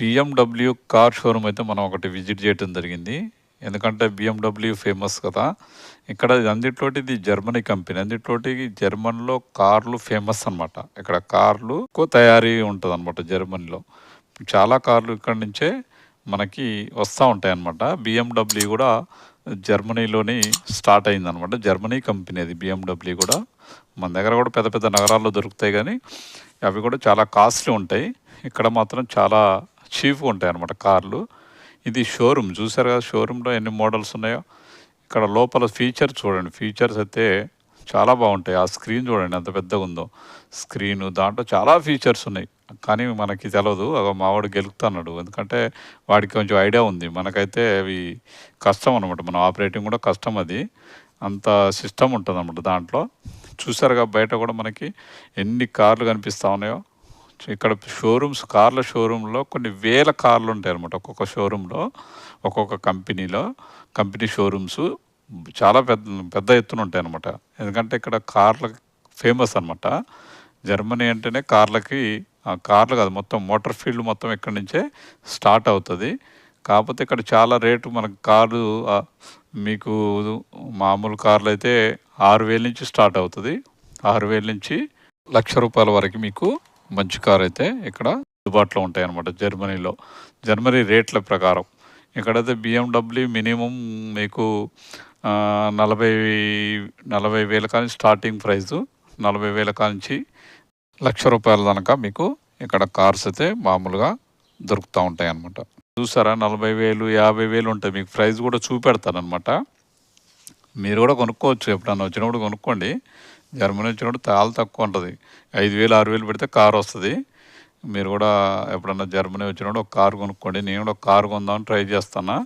BMW car showroom అయితే మనం ఒకటి విజిట్ చేయడం జరిగింది. ఎందుకంటే బిఎండబ్ల్యూ ఫేమస్ కదా. ఇక్కడ అందిట్లోటి ఇది జర్మనీ కంపెనీ అందిట్లోటి జర్మన్లో కార్లు ఫేమస్ అన్నమాట. ఇక్కడ కార్లు ఎక్కువ తయారీ ఉంటుంది అనమాట జర్మనీలో చాలా కార్లు ఇక్కడ నుంచే మనకి వస్తూ ఉంటాయి అన్నమాట బిఎండబ్ల్యూ కూడా జర్మనీలోని స్టార్ట్ అయింది అనమాట జర్మనీ కంపెనీ అది బిఎండబ్ల్యూ కూడా. మన దగ్గర కూడా పెద్ద పెద్ద నగరాల్లో దొరుకుతాయి కానీ అవి కూడా చాలా కాస్ట్లీ ఉంటాయి. ఇక్కడ మాత్రం చాలా చీఫ్గా ఉంటాయి అన్నమాట కార్లు. ఇది షోరూమ్. చూసారు కదా షోరూంలో ఎన్ని మోడల్స్ ఉన్నాయో? ఇక్కడ లోపల ఫీచర్ చూడండి. ఫీచర్స్ అయితే చాలా బాగుంటాయి. ఆ స్క్రీన్ చూడండి ఎంత పెద్దగా ఉందో. స్క్రీన్ దాంట్లో చాలా ఫీచర్స్ ఉన్నాయి. కానీ మనకి తెలియదు అగో మావాడు గెలుపుతున్నాడు. ఎందుకంటే వాడికి కొంచెం ఐడియా ఉంది. మనకైతే అవి కష్టం అనమాట మన ఆపరేటింగ్ కూడా కష్టం అది. అంత సిస్టమ్ ఉంటుంది అనమాట దాంట్లో. చూసారుగా బయట కూడా మనకి ఎన్ని కార్లు కనిపిస్తూ ఉన్నాయో. ఇక్కడ షోరూమ్స్ కార్ల షోరూంలో కొన్ని వేల కార్లు ఉంటాయి అనమాట ఒక్కొక్క షోరూంలో ఒక్కొక్క కంపెనీలో. కంపెనీ షోరూమ్స్ చాలా పెద్ద పెద్ద ఎత్తున ఉంటాయి అనమాట ఎందుకంటే ఇక్కడ కార్ల ఫేమస్ అనమాట జర్మనీ అంటేనే కార్లకి ఆ కార్లు కాదు మొత్తం మోటార్ ఫీల్డ్ మొత్తం ఇక్కడి నుంచే స్టార్ట్ అవుతుంది. కాకపోతే ఇక్కడ చాలా రేటు మనకు కార్లు మీకు మామూలు కార్లు అయితే ఆరు వేల నుంచి స్టార్ట్ అవుతుంది. ఆరు వేల నుంచి లక్ష రూపాయల వరకు మీకు మంచి కార్ అయితే ఇక్కడ అందుబాటులో ఉంటాయి అన్నమాట జర్మనీలో. జర్మనీ రేట్ల ప్రకారం. ఇక్కడైతే బిఎండబ్ల్యూ మినిమం మీకు నలభై నలభై వేల కానీ స్టార్టింగ్ ప్రైస్ నలభై వేల కానించి లక్ష రూపాయల దాకా మీకు ఇక్కడ కార్స్ అయితే మామూలుగా దొరుకుతూ ఉంటాయి అన్నమాట చూసారా? నలభై వేలు యాభై వేలు ఉంటాయి. మీకు ప్రైస్ కూడా చూపెడతానమాట మీరు కూడా కొనుక్కోవచ్చు. ఎప్పుడన్నా వచ్చినప్పుడు కొనుక్కోండి. జర్మనీ వచ్చినప్పుడు చాలా తక్కువ ఉంటుంది. ఐదు వేలు ఆరు వేలు పెడితే కారు వస్తుంది. మీరు కూడా ఎప్పుడన్నా జర్మనీ వచ్చినప్పుడు ఒక కారు కొనుక్కోండి. నేను కూడా ఒక కారు కొందామని ట్రై చేస్తాను?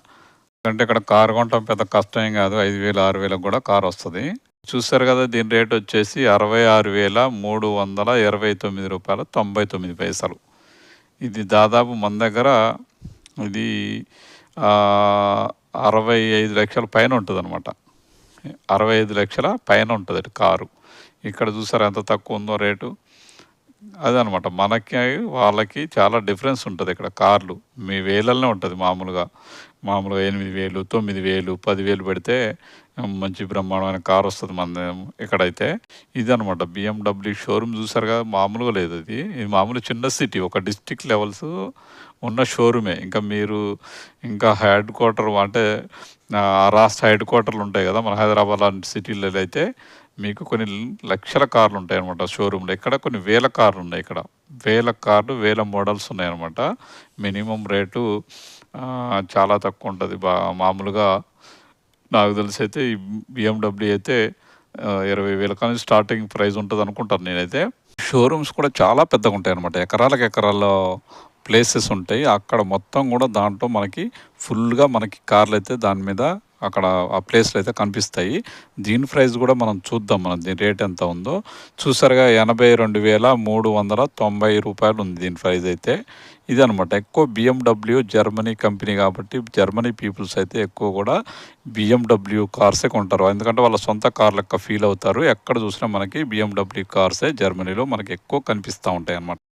ఎందుకంటే ఇక్కడ కారు కొనటం పెద్ద కష్టం కాదు. ఐదు వేలు ఆరు వేలకు కూడా కారు వస్తుంది. చూస్తారు కదా దీని రేట్ వచ్చేసి అరవై ఆరు వేల మూడు వందల ఇరవై తొమ్మిది రూపాయల తొంభై తొమ్మిది పైసలు. ఇది దాదాపు మన దగ్గర ఇది అరవై ఐదు లక్షల పైన ఉంటుంది అనమాట అరవై ఐదు లక్షల పైన ఉంటుంది కారు. ఇక్కడ చూసారా ఎంత తక్కువ ఉందో రేటు? అదనమాట మనకి వాళ్ళకి చాలా డిఫరెన్స్ ఉంటుంది ఇక్కడ కార్లు. మీ వేలల్లోనే ఉంటుంది మామూలుగా. మామూలుగా ఎనిమిది వేలు తొమ్మిది వేలు పదివేలు పెడితే మంచి బ్రహ్మాండమైన కార్ వస్తుంది మన ఇక్కడైతే. ఇదనమాట బిఎండబ్ల్యూ షోరూమ్ చూసారు కదా మామూలుగా లేదు ఇది ఇది మామూలు చిన్న సిటీ ఒక డిస్టిక్ లెవెల్స్ ఉన్న షోరూమే ఇంకా మీరు ఇంకా హెడ్ క్వార్టర్ అంటే రాష్ట్ర హెడ్ క్వార్టర్లు ఉంటాయి కదా మన హైదరాబాద్ లాంటి సిటీలలో అయితే మీకు కొన్ని లక్షల కార్లు ఉంటాయి అనమాట షోరూంలో ఇక్కడ కొన్ని వేల కార్లు ఉన్నాయి ఇక్కడ. వేల కార్లు వేల మోడల్స్ ఉన్నాయన్నమాట. మినిమం రేటు చాలా తక్కువ ఉంటుంది. బా మామూలుగా నాకు తెలిసి అయితే ఈ బిఎండబ్ల్యూ అయితే ఇరవై వేల కానీ స్టార్టింగ్ ప్రైస్ ఉంటుంది అనుకుంటాను నేనైతే. షోరూమ్స్ కూడా చాలా పెద్దగా ఉంటాయి అనమాట ఎకరాలకు ఎకరాల్లో ప్లేసెస్ ఉంటాయి. అక్కడ మొత్తం కూడా దాంట్లో మనకి ఫుల్గా మనకి కార్లు అయితే దాని మీద అక్కడ ఆ ప్లేస్లో అయితే కనిపిస్తాయి. దీని ప్రైస్ కూడా మనం చూద్దాం. మనం దీని రేట్ ఎంత ఉందో. చూసారుగా ఎనభై రెండు వేల మూడు వందల తొంభై రూపాయలు ఉంది దీని ప్రైస్ అయితే. ఇది అనమాట ఎక్కువ బిఎండబ్ల్యూ జర్మనీ కంపెనీ కాబట్టి జర్మనీ పీపుల్స్ అయితే ఎక్కువ కూడా బిఎండబ్ల్యూ కార్సే కొంటారు. ఎందుకంటే వాళ్ళ సొంత కార్ లెక్క ఫీల్ అవుతారు. ఎక్కడ చూసినా మనకి బిఎండబ్ల్యూ కార్సే జర్మనీలో మనకి ఎక్కువ కనిపిస్తూ ఉంటాయి అన్నమాట